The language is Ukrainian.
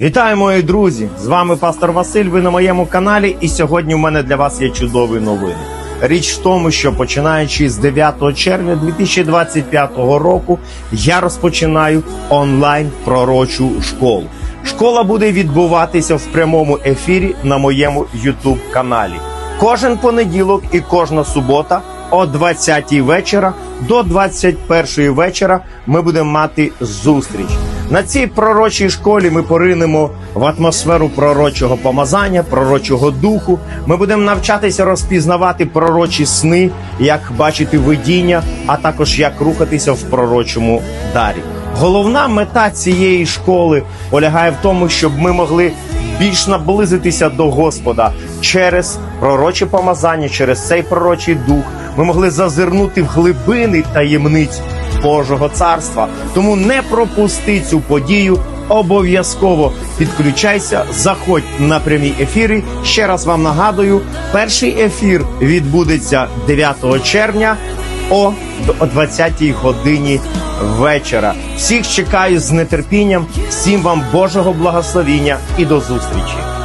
Вітаю, мої друзі! З вами пастор Василь. Ви на моєму каналі, і сьогодні в мене для вас є чудові новини. Річ в тому, що починаючи з 9 червня 2025 року, я розпочинаю онлайн пророчу школу. Школа буде відбуватися в прямому ефірі на моєму YouTube каналі. Кожен понеділок і кожна субота о 20 вечора до 21 вечора ми будемо мати зустріч. На цій пророчій школі ми поринемо в атмосферу пророчого помазання, пророчого духу. Ми будемо навчатися розпізнавати пророчі сни, як бачити видіння, а також як рухатися в пророчому дарі. Головна мета цієї школи полягає в тому, щоб ми могли більш наблизитися до Господа через пророче помазання, через цей пророчий дух. Ми могли зазирнути в глибини таємниць Божого царства. Тому не пропусти цю подію. Обов'язково підключайся, заходь на прямі ефіри. Ще раз вам нагадую, перший ефір відбудеться 9 червня о 20 годині вечора. Всіх чекаю з нетерпінням. Всім вам Божого благословіння і до зустрічі.